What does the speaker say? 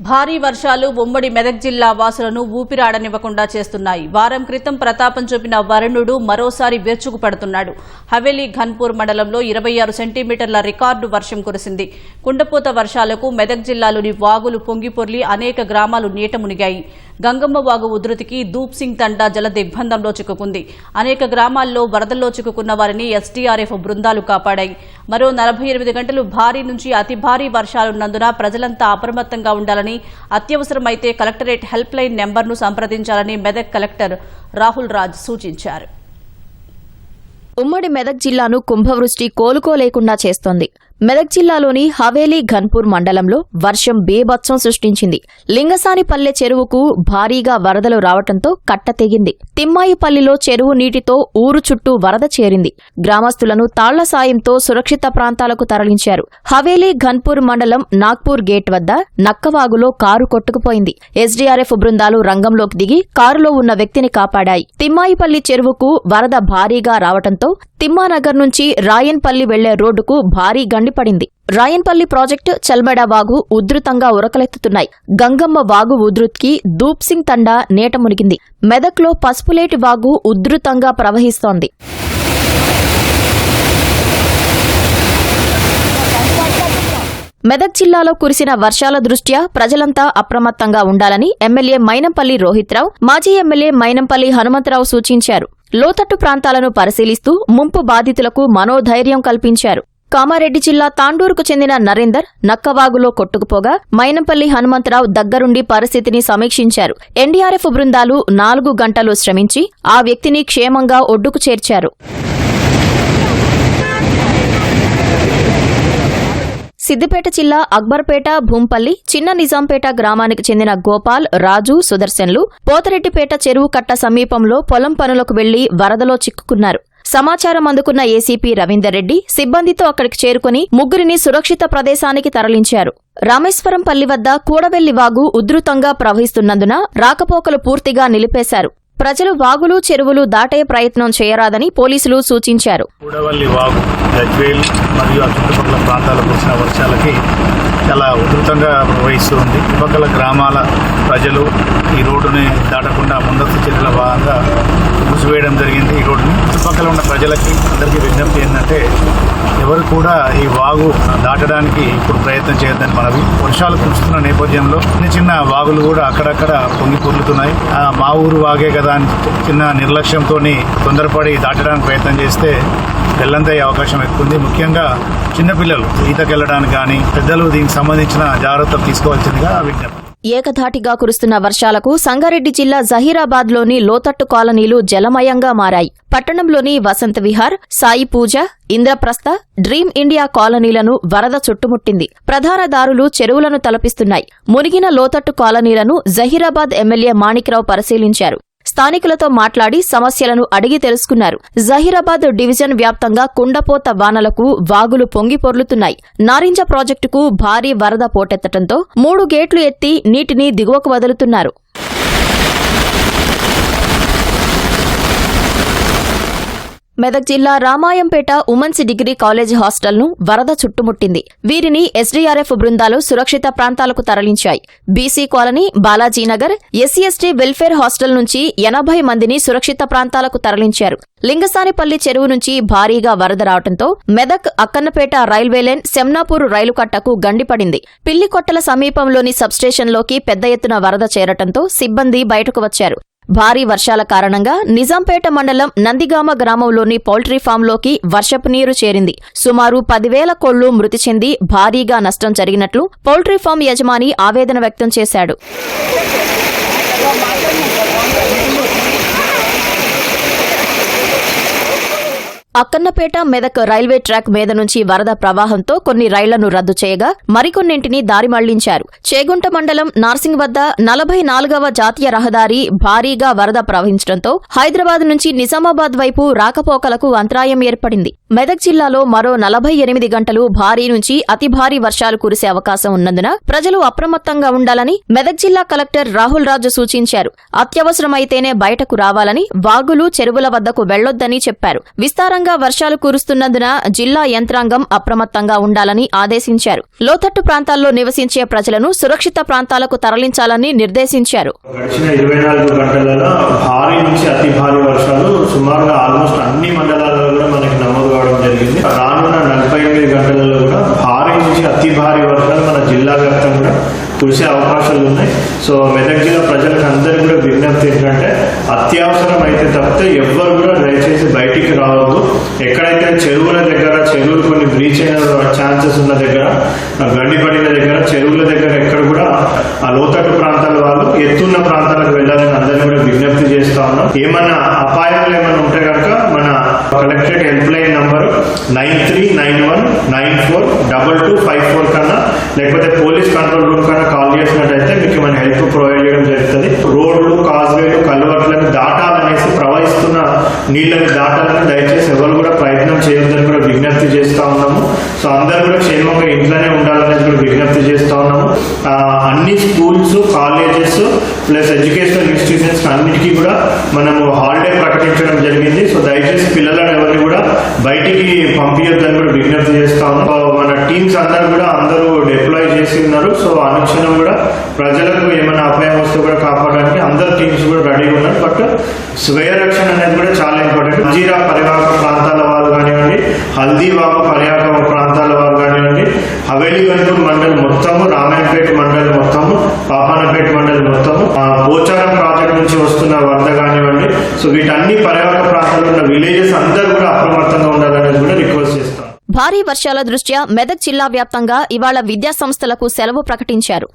భారీ వర్షాలు ఉమ్మడి మెదక్ జిల్లా వాసులను ఊపిరాడనివ్వకుండా చేస్తున్నాయి. వారం క్రితం ప్రతాపం చూపిన వరుణుడు మరోసారి విరుచుకు పడుతున్నాడు. హవేలీ ఘన్పూర్ మండలంలో ఇరవై ఆరు సెంటీమీటర్ల రికార్డు వర్షం కురిసింది. కుండపోత వర్షాలకు మెదక్ జిల్లాలోని వాగులు పొంగిపొర్లి అనేక గ్రామాలు నీట మునిగాయి. గంగమ్మ వాగు ఉధృతికి దూప్ సింగ్ తండా జల దిగ్బంధంలో చిక్కుకుంది. అనేక గ్రామాల్లో వరదల్లో చిక్కుకున్న వారిని ఎస్డీఆర్ఎఫ్ బృందాలు కాపాడాయి. మరో నలభై ఎనిమిది గంటలు భారీ నుంచి అతి భారీ వర్షాలున్నందున ప్రజలంతా అప్రమత్తంగా ఉండాలని అత్యవసరమైతే కలెక్టరేట్ హెల్ప్ లైన్ నెంబర్ను సంప్రదించాలని మెదక్ కలెక్టర్ రాహుల్ రాజ్ సూచించారు. ఉమ్మడి మెదక్ జిల్లాను కుంభవృష్టి కోలుకోలేకుండా చేస్తోంది. మెదక్ జిల్లాలోని హవేలీ ఘన్పూర్ మండలంలో వర్షం బేభత్సం సృష్టించింది. లింగసానిపల్లె చెరువుకు భారీగా వరదలు రావటంతో కట్ట తెగింది. తిమ్మాయిపల్లిలో చెరువు నీటితో ఊరు చుట్టూ వరద చేరింది. గ్రామస్తులను తాళ్ళ సాయంతో సురక్షిత ప్రాంతాలకు తరలించారు. హవేలీ ఘన్పూర్ మండలం నాగ్పూర్ గేట్ వద్ద నక్కవాగులో కారు కొట్టుకుపోయింది. ఎస్డీఆర్ఎఫ్ బృందాలు రంగంలోకి దిగి కారులో ఉన్న వ్యక్తిని కాపాడాయి. తిమ్మాయిపల్లి చెరువుకు వరద భారీగా రావటంతో తిమ్మానగర్ నుంచి రాయన్పల్లి వెళ్ళే రోడ్డుకు భారీ మండిపడింది. రాయన్పల్లి ప్రాజెక్టు చల్మెడ వాగు ఉధృతంగా ఉరకలెత్తుతున్నాయి. గంగమ్మ వాగు ఉధృత్కి దూప్ సింగ్ తండా నేట మునిగింది. మెదక్లో పసుపులేటి వాగు ఉధృతంగా ప్రవహిస్తోంది. మెదక్ జిల్లాలో కురిసిన వర్షాల దృష్ట్యా ప్రజలంతా అప్రమత్తంగా ఉండాలని ఎమ్మెల్యే మైనంపల్లి రోహిత్రావు మాజీ ఎమ్మెల్యే మైనంపల్లి హనుమంతరావు సూచించారు. లోతట్టు ప్రాంతాలను పరిశీలిస్తూ ముంపు బాధితులకు మనోధైర్యం కల్పించారు. కామారెడ్డి జిల్లా తాండూరుకు చెందిన నరేందర్ నక్కవాగులో కొట్టుకుపోగా మైనంపల్లి హనుమంతరావు దగ్గరుండి పరిస్థితిని సమీక్షించారు. ఎన్డీఆర్ఎఫ్ బృందాలు నాలుగు గంటలు శ్రమించి ఆ వ్యక్తిని క్షేమంగా ఒడ్డుకు చేర్చారు. సిద్దిపేట జిల్లా అక్బర్పేట భూంపల్లి చిన్న నిజాంపేట గ్రామానికి చెందిన గోపాల్ రాజు సుదర్శన్లు పోతరెడ్డిపేట చెరువు కట్ట సమీపంలో పొలం పనులకు వెళ్ళి వరదలో చిక్కుకున్నారు. సమాచారం అందుకున్న ఏసీపీ రవీందర్ రెడ్డి సిబ్బందితో అక్కడికి చేరుకుని ముగ్గురిని సురక్షిత ప్రదేశానికి తరలించారు. రామేశ్వరం పల్లి వద్ద కూడవెల్లి వాగు ఉధృతంగా ప్రవహిస్తున్నందున రాకపోకలు పూర్తిగా నిలిపేశారు. ప్రజలు వాగులు చెరువులు దాటే ప్రయత్నం చేయరాదని పోలీసులు సూచించారు. కూడవల్లి వాగు గజ్వేల్ మరియు ఆ చుట్టుపక్కల ప్రాంతాలకు వచ్చిన వర్షాలకి చాలా ఉధృతంగా ప్రవహిస్తూ ఉంది చుట్టుపక్కల గ్రామాల ప్రజలు ఈ రోడ్డుని దాటకుండా ముందస్తు చర్యల భాగంగా మూసివేయడం జరిగింది ఈ రోడ్డుని. చుట్టుపక్కల ఉన్న ప్రజలకి అందరికీ విజ్ఞప్తి ఏంటంటే ఎవరు కూడా ఈ వాగు దాటడానికి ఇప్పుడు ప్రయత్నం చేయొద్దని మనవి. వర్షాలు కురుస్తున్న నేపథ్యంలో చిన్న చిన్న వాగులు కూడా అక్కడక్కడ పొంగి పొర్లుతున్నాయి. ఆ, మా ఊరు వాగే కదా అని చిన్న నిర్లక్ష్యంతో తొందరపడి దాటడానికి ప్రయత్నం చేస్తే గల్లంతయ్యే అవకాశం ఎక్కువ ఉంది ముఖ్యంగా చిన్నపిల్లలు ఈతకెళ్ళడానికి కానీ పెద్దలు దీనికి సంబంధించిన జాగ్రత్తలు తీసుకోవాల్సిందిగా విజ్ఞప్తి. ఏకధాటిగా కురుస్తున్న వర్షాలకు సంగారెడ్డి జిల్లా జహీరాబాద్లోని లోతట్టు కాలనీలు జలమయంగా మారాయి. పట్టణంలోని వసంత విహార్ సాయి పూజ ఇంద్రప్రస్థ డ్రీమ్ ఇండియా కాలనీలను వరద చుట్టుముట్టింది. ప్రధాన దారులు చెరువులను తలపిస్తున్నాయి. మునిగిన లోతట్టు కాలనీలను జహీరాబాద్ ఎమ్మెల్యే మాణిక్రావు పరిశీలించారు. స్థానికులతో మాట్లాడి సమస్యలను అడిగి తెలుసుకున్నారు. జహీరాబాద్ డివిజన్ వ్యాప్తంగా కుండపోత వానలకు వాగులు పొంగి పొర్లుతున్నాయి. నారింజ ప్రాజెక్టుకు భారీ వరద పోటెత్తడంతో మూడు గేట్లు ఎత్తి నీటిని దిగువకు వదులుతున్నారు. మెదక్ జిల్లా రామాయంపేట ఉమెన్స్ డిగ్రీ కాలేజ్ హాస్టల్ను వరద చుట్టుముట్టింది. వీరిని ఎస్డీఆర్ఎఫ్ బృందాలు సురక్షిత ప్రాంతాలకు తరలించాయి. BC colony Balajinagar SC ST welfare hostel నుంచి ఎనభై మందిని సురక్షిత ప్రాంతాలకు తరలించారు. లింగసానిపల్లి చెరువు నుంచి భారీగా వరద రావడంతో మెదక్ అక్కన్నపేట రైల్వే లైన్ సెమ్నాపూర్ రైలు కట్టకు గండిపడింది. పిల్లికొట్టల సమీపంలోని సబ్స్టేషన్లోకి పెద్ద ఎత్తున వరద చేరటంతో సిబ్బంది బయటకు వచ్చారు. భారీ వర్షాల కారణంగా నిజాంపేట మండలం నందిగామ గ్రామంలోని పౌల్ట్రీ ఫామ్లోకి వర్షపు నీరు చేరింది. సుమారు పదివేల కోళ్ళు మృతి చెంది భారీగా నష్టం జరిగినట్లు పౌల్ట్రీ ఫామ్ యజమాని ఆవేదన వ్యక్తం చేశాడు. అక్కన్నపేట మెదక్ రైల్వే ట్రాక్ మీద నుంచి వరద ప్రవాహంతో కొన్ని రైళ్ళను రద్దు చేయగా మరికొన్నింటిని దారి మళ్ళించారు. చేగుంట మండలం నార్సింగ్ వద్ద నలభై నాలుగవ జాతీయ రహదారి భారీగా వరద ప్రవహించడంతో హైదరాబాద్ నుంచి నిజామాబాద్ వైపు రాకపోకలకు అంతరాయం ఏర్పడింది. మెదక్ జిల్లాలో మరో నలభై ఎనిమిది గంటలు భారీ నుంచి అతి భారీ వర్షాలు కురిసే అవకాశం ఉన్నందున ప్రజలు అప్రమత్తంగా ఉండాలని మెదక్ జిల్లా కలెక్టర్ రాహుల్ రాజు సూచించారు. అత్యవసరమైతేనే బయటకు రావాలని వాగులు చెరువుల వద్దకు వెళ్ళొద్దని చెప్పారు. విస్తారంగా అధికంగా వర్షాలు కురుస్తున్నందున జిల్లా యంత్రాంగం అప్రమత్తంగా ఉండాలని ఆదేశించారు. లోతట్టు ప్రాంతాల్లో నివసించే ప్రజలను సురక్షిత ప్రాంతాలకు తరలించాలని నిర్దేశించారు. గడిచిన ఇరవై నాలుగు గంటలలో భారీ నుంచి అతి భారీ వర్షాలు సుమారుగా ఆల్మోస్ట్ అన్ని మండలాలలో కూడా మనకి నమోదు కావడం జరిగింది. రానున్న నలభై ఎనిమిది గంటలలో కూడా భారీ నుంచి అతి భారీ వర్షాలు మన జిల్లా వ్యాప్తంగా కురిసే అవకాశాలు ఉన్నాయి. సో మెదక్ జిల్లా ప్రజలకు అందరికీ కూడా విజ్ఞప్తి ఏంటంటే అత్యవసరం అయితే తప్పితే ఎవ్వరు కూడా దయచేసి బయటికి రావద్దు. ఎక్కడైతే చెరువుల దగ్గర చెరువులు కొన్ని బ్రీచ్ అయిన ఛాన్సెస్ ఉన్న దగ్గర గండి పడిన దగ్గర చెరువుల దగ్గర ఎక్కడ కూడా ఆ లోతట్టు ప్రాంతాల వాళ్ళు ఎత్తున్న ప్రాంతాలకు ఏమన్నా అపాయాలు ఏమైనా ఉంటే కనుక మన collectorate help line number nine three nine one nine four double two five four కన్నా లేకపోతే పోలీస్ కంట్రోల్ రూమ్ కన్నా కాల్ చేసినట్టయితే మీకు మన హెల్ప్ ప్రొవైడ్ చేయడం జరుగుతుంది. రోడ్లు కాజ్వేలు కల్వర్ట్లను దాటాలనేసి ప్రవహిస్తున్న నీళ్ళని దాటాలని దయచేసి ఎవరు కూడా ప్రయత్నం చేయొద్దని కూడా విజ్ఞప్తి చేస్తా ఉన్నాము. సో అందరూ కూడా క్షేమంగా ఇంట్లోనే ఉండాలనేది కూడా విజ్ఞప్తి చేస్తా ఉన్నాము ఆ, అన్ని schools colleges plus educational institutions అన్నిటికీ కూడా మనము హాలిడే ప్రకటించడం జరిగింది. సో దయచేసి పిల్లలను ఎవరిని కూడా బయటికి పంపించొద్దని కూడా విజ్ఞప్తి చేస్తాము మన టీమ్స్ అందరూ కూడా అందరూ డిప్లాయ్ చేసి ఉన్నారు. సో అనుక్షణం కూడా ప్రజలకు ఏమైనా అపాయం వస్తే కూడా కాపాడడానికి అందరు టీమ్స్ కూడా రెడీగా ఉన్నారు. బట్ స్వయ రక్షణ అనేది కూడా చాలా ఇంపార్టెంట్ జీరా పరివాహక ప్రాంతాల వాళ్ళు కానివ్వండి హల్దీవామ పరివాహక ప్రాంతాల వారు హవేలి గంటూరు గన్పూర్ మొత్తము రామాయణపేట మండలి మొత్తము పాపానపేట మండలి మొత్తము పోచారం ప్రాజెక్ట్ నుంచి వస్తున్న వరద కానివ్వండి సో వీటన్ని పర్యావరణ ప్రాంతాల్లో ఉన్న విలేజెస్ అందరూ కూడా అప్రమత్తంగా ఉండాలనేది కూడా రిక్వెస్ట్ చేస్తాం. భారీ వర్షాల దృష్ట్యా మెదక్ జిల్లా వ్యాప్తంగా ఇవాళ విద్యా సంస్థలకు సెలవు ప్రకటించారు.